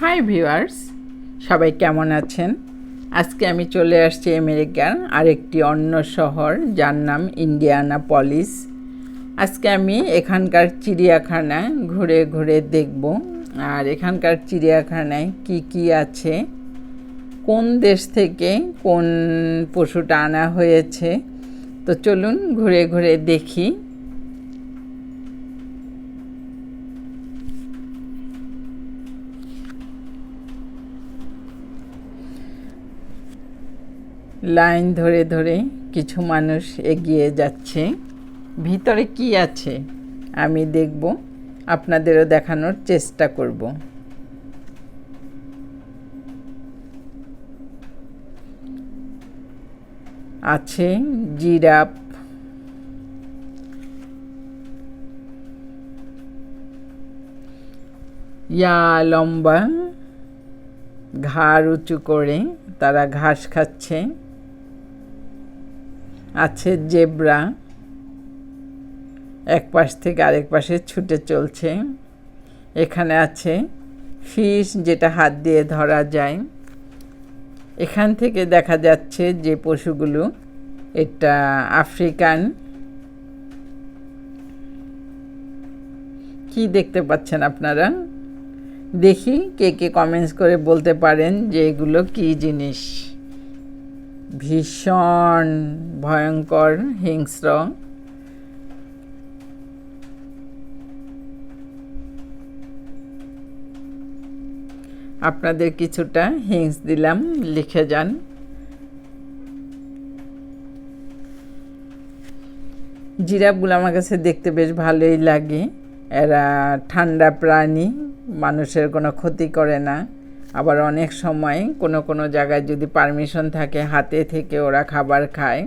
Hi viewers সবাই কেমন আছেন? আজকে আমি চলে আসছি আমেরিকার আরেকটি অন্য শহর, যার নাম ইন্ডিয়ানা পলিস আজকে আমি এখানকার চিড়িয়াখানা ঘুরে ঘুরে দেখব। আর এখানকার চিড়িয়াখানায় কি কি আছে? কোন দেশ থেকে কোন পশুটা আনা হয়েছে? তো চলুন ঘুরে ঘুরে দেখি। লাইন ধরে ধরে কিছু মানুষ এগিয়ে যাচ্ছে। ভিতরে কি আছে? আমি দেখব। আপনাদেরও দেখানোর চেষ্টা করব। আছে জিরাফ। ইয়া লম্বা ঘাড় উঁচু করে তারা ঘাস খাচ্ছে। আছে জেব্রা। এক পাশ থেকে আরেক পাশে ছুটে চলছে। এখানে আছে ফিশ যেটা হাত দিয়ে ধরা যায়। এখান থেকে দেখা যাচ্ছে যে পশুগুলো এটা আফ্রিকান। কি দেখতে পাচ্ছেন আপনারা? দেখি কে কে কমেন্টস করে বলতে পারেন যে এগুলো কী জিনিস। ভীষণ ভয়ঙ্কর হিংস্র। আপনাদের কিছুটা হিংস দিলাম, লিখে যান। জিরাফগুলো আমার কাছে দেখতে বেশ ভালোই লাগে। এরা ঠান্ডা প্রাণী, মানুষের কোনো ক্ষতি করে না। আবার অনেক সময় কোনো কোনো জায়গায় যদি পারমিশন থাকে, হাতে থেকে ওরা খাবার খায়।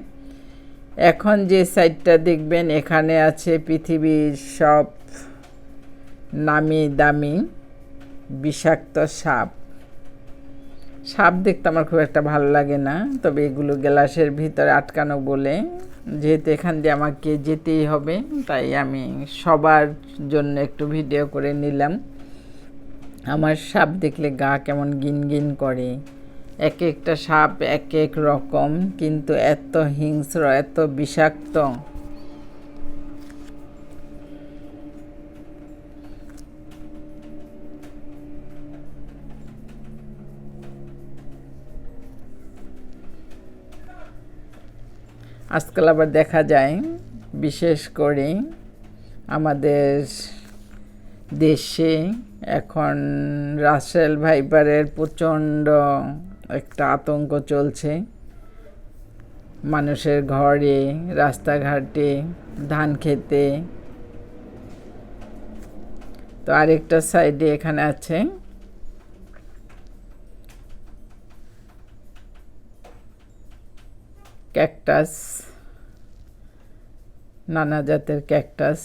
এখন যে সাইডটা দেখবেন, এখানে আছে পৃথিবীর সব নামি দামি বিষাক্ত সাপ। সাপ দেখতে আমার খুব একটা ভালো লাগে না, তবে এগুলো গ্লাসের ভিতরে আটকানো বলে। যেহেতু এখান দিয়ে আমাকে যেতেই হবে, তাই আমি সবার জন্য একটু ভিডিও করে নিলাম। আমার সাপ দেখলে গা কেমন গিন গিন করে। এক একটা সাপ এক এক রকম, কিন্তু এত হিংস্র, এত বিষাক্ত। আজকাল আবার দেখা যায়, বিশেষ করে আমাদের দেশে এখন রাসেল ভাইপারের প্রচণ্ড একটা আতঙ্ক চলছে। মানুষের ঘরে, রাস্তাঘাটে, ধান খেতে। তো আরেকটা সাইডে এখানে আছে। ক্যাকটাস, নানা জাতের ক্যাকটাস।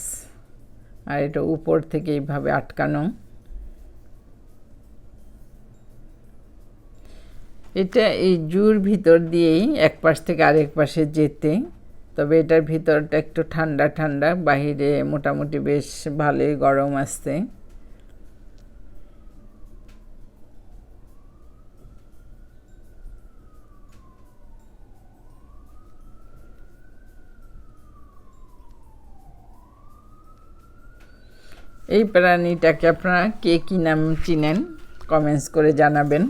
আর এটা উপর থেকে এইভাবে আটকানো। এটা এই জুর ভিতর দিয়েই এক পাশ থেকে আরেক পাশে যেতে। তবে এটার ভিতরটা একটু ঠান্ডা ঠান্ডা। বাহিরে মোটামুটি বেশ ভালোই গরম আসছে। এই প্রাণীটাকে আপনারা কে কী নাম চিনেন? কমেন্টস করে জানাবেন।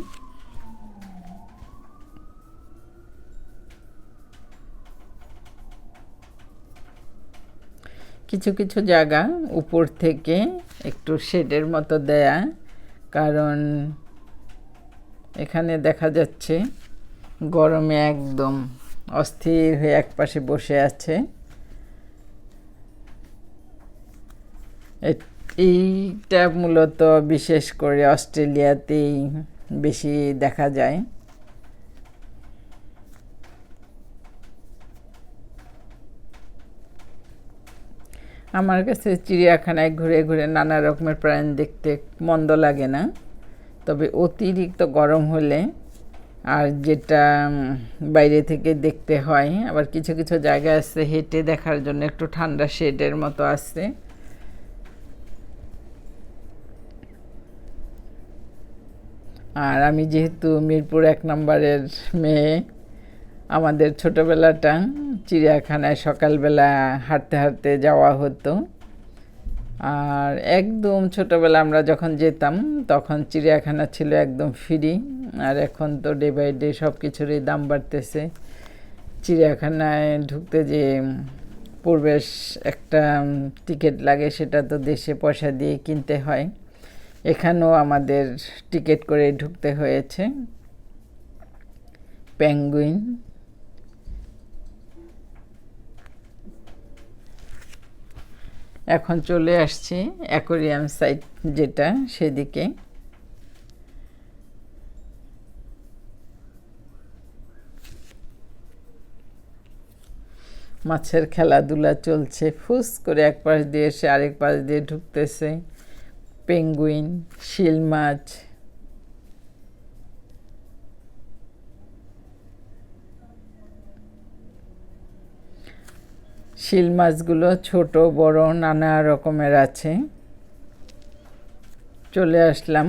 কিছু কিছু জায়গা উপর থেকে একটু শেডের মতো দেয়া, কারণ এখানে দেখা যাচ্ছে গরমে একদম অস্থির হয়ে এক পাশে বসে আছে। এইটা মূলত বিশেষ করে অস্ট্রেলিয়াতেই বেশি দেখা যায়। আমার কাছে চিড়িয়াখানায় ঘুরে ঘুরে নানা রকমের প্রাণী দেখতে মন্দ লাগে না, তবে অতিরিক্ত গরম হলে আর যেটা বাইরে থেকে দেখতে হয়, আবার কিছু কিছু জায়গা আছে হেঁটে দেখার জন্য একটু ঠান্ডা শেডের মতো আছে। আর আমি যেহেতু মিরপুর এক নম্বরের মেয়ে, আমাদের ছোটোবেলাটা চিড়িয়াখানায় সকালবেলা হাঁটতে হাঁটতে যাওয়া হতো। আর একদম ছোটোবেলা আমরা যখন যেতাম, তখন চিড়িয়াখানা ছিল একদম ফ্রি আর এখন তো ডে বাই ডে সব কিছুরই দাম বাড়তেছে। চিড়িয়াখানায় ঢুকতে যে প্রবেশ একটা টিকিট লাগে, সেটা তো দেশে পয়সা দিয়ে কিনতে হয়। এখানেও আমাদের টিকিট করে ঢুকতে হয়েছে। পেঙ্গুইন এখন চলে আসছি অ্যাকোরিয়াম সাইট যেটা সেদিকে। মাছের খেলাধুলা চলছে। ফুস করে এক পাশ দিয়ে এসে আরেক পাশ দিয়ে ঢুকতেছে। পেঙ্গুইন শিল মাছ শিল মাছগুলো ছোট, বড়, নানা রকমের আছে। চলে আসলাম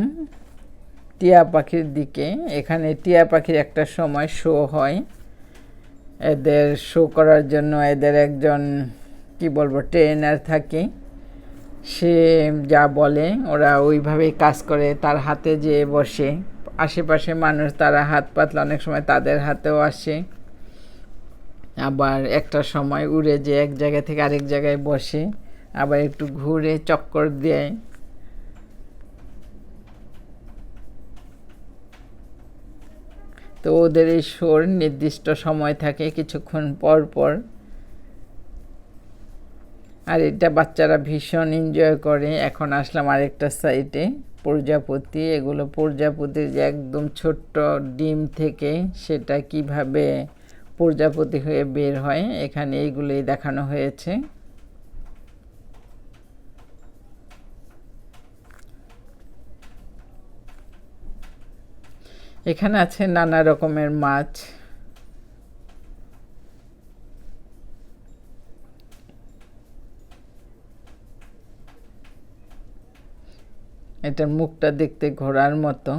টিয়া পাখির দিকে। এখানে টিয়া পাখির একটা সময় শো হয়। এদের শো করার জন্য এদের একজন, কি বলব ট্রেনার থাকে। সে যা বলে, ওরা ওইভাবেই কাজ করে, তার হাতে যে বসে। আশেপাশে মানুষ, তারা হাত পাতলে অনেক সময় তাদের হাতেও আসে। আবার একটা সময় উড়ে যে এক জায়গা থেকে আরেক জায়গায় বসে, আবার একটু ঘুরে চক্কর দেয়। তো ওদের এই শোর নির্দিষ্ট সময় থাকে, কিছুক্ষণ পর পর। আর এটা বাচ্চারা ভীষণ এনজয় করে। এখন আসলাম আরেকটা সাইডে প্রজাপতি। এগুলো প্রজাপতির যে একদম ছোট্ট ডিম থেকে সেটা কীভাবে প্রজাপতি হয়ে বের হয়, এখানে এইগুলোই দেখানো হয়েছে। এখানে আছে নানা রকমের মাছ। এটার মুখটা দেখতে ঘোড়ার মতো।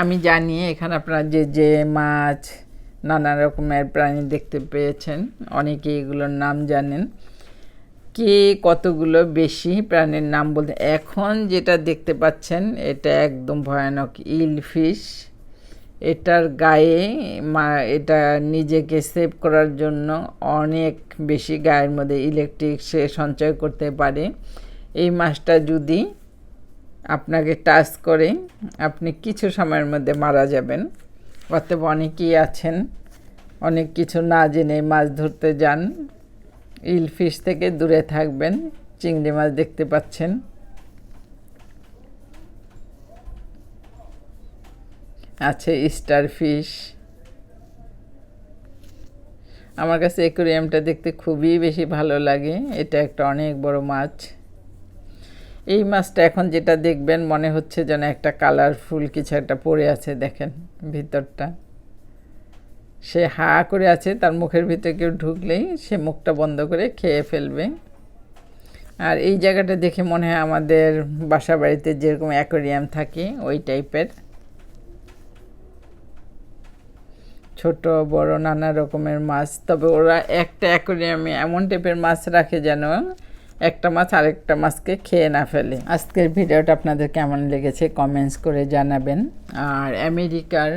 আমি জানি এখানে আপনারা যে যে মাছ, নানা রকমের প্রাণী দেখতে পেয়েছেন, অনেকে এগুলোর নাম জানেন। কে কতগুলো বেশি প্রাণীর নাম বলতে এখন যেটা দেখতে পাচ্ছেন, এটা একদম ভয়ানক ইল ফিশ এটার গায়ে মা, এটা নিজেকে সেভ করার জন্য অনেক বেশি গায়ের মধ্যে ইলেকট্রিক সে সঞ্চয় করতে পারে। এই মাছটা যদি আপনাকে টাচ করে, আপনি কিছু সময়ের মধ্যে মারা যাবেন। অতএব অনেকেই আছেন, অনেক কিছু না জেনে মাছ ধরতে যান। ইলফিশ থেকে দূরে থাকবেন, চিংড়ি মাছ দেখতে পাচ্ছেন। আছে স্টার ফিশ আমার কাছে অ্যাকোরিয়ামটা দেখতে খুবই বেশি ভালো লাগে, এটা একটা অনেক বড় মাছ। এই মাছটা এখন যেটা দেখবেন মনে হচ্ছে যেন একটা কালারফুল কিছু একটা পড়ে আছে, দেখেন ভিতরটা। সে হা করে আছে, তার মুখের ভিতরে কেউ ঢুকলেই সে মুখটা বন্ধ করে খেয়ে ফেলবে। আর এই জায়গাটা দেখে মনে হয় আমাদের বাসা বাড়িতে যেরকম অ্যাকোরিয়াম থাকে, ওই টাইপের ছোট, বড়, নানা রকমের মাছ। তবে ওরা একটা অ্যাকোরিয়ামে এমন টাইপের মাছ রাখে যেন একটা মাছ আরেকটা মাছকে খেয়ে না ফেলে। আজকের ভিডিওটা আপনাদের কেমন লেগেছে কমেন্টস করে জানাবেন। আর আমেরিকার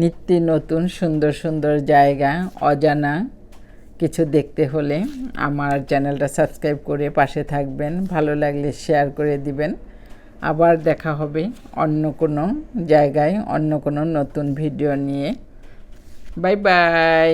নিত্য নতুন সুন্দর সুন্দর জায়গা, অজানা কিছু দেখতে হলে আমার চ্যানেলটা সাবস্ক্রাইব করে পাশে থাকবেন। ভালো লাগলে শেয়ার করে দিবেন। আবার দেখা হবে অন্য কোনো জায়গায়, অন্য কোনো নতুন ভিডিও নিয়ে। Bye bye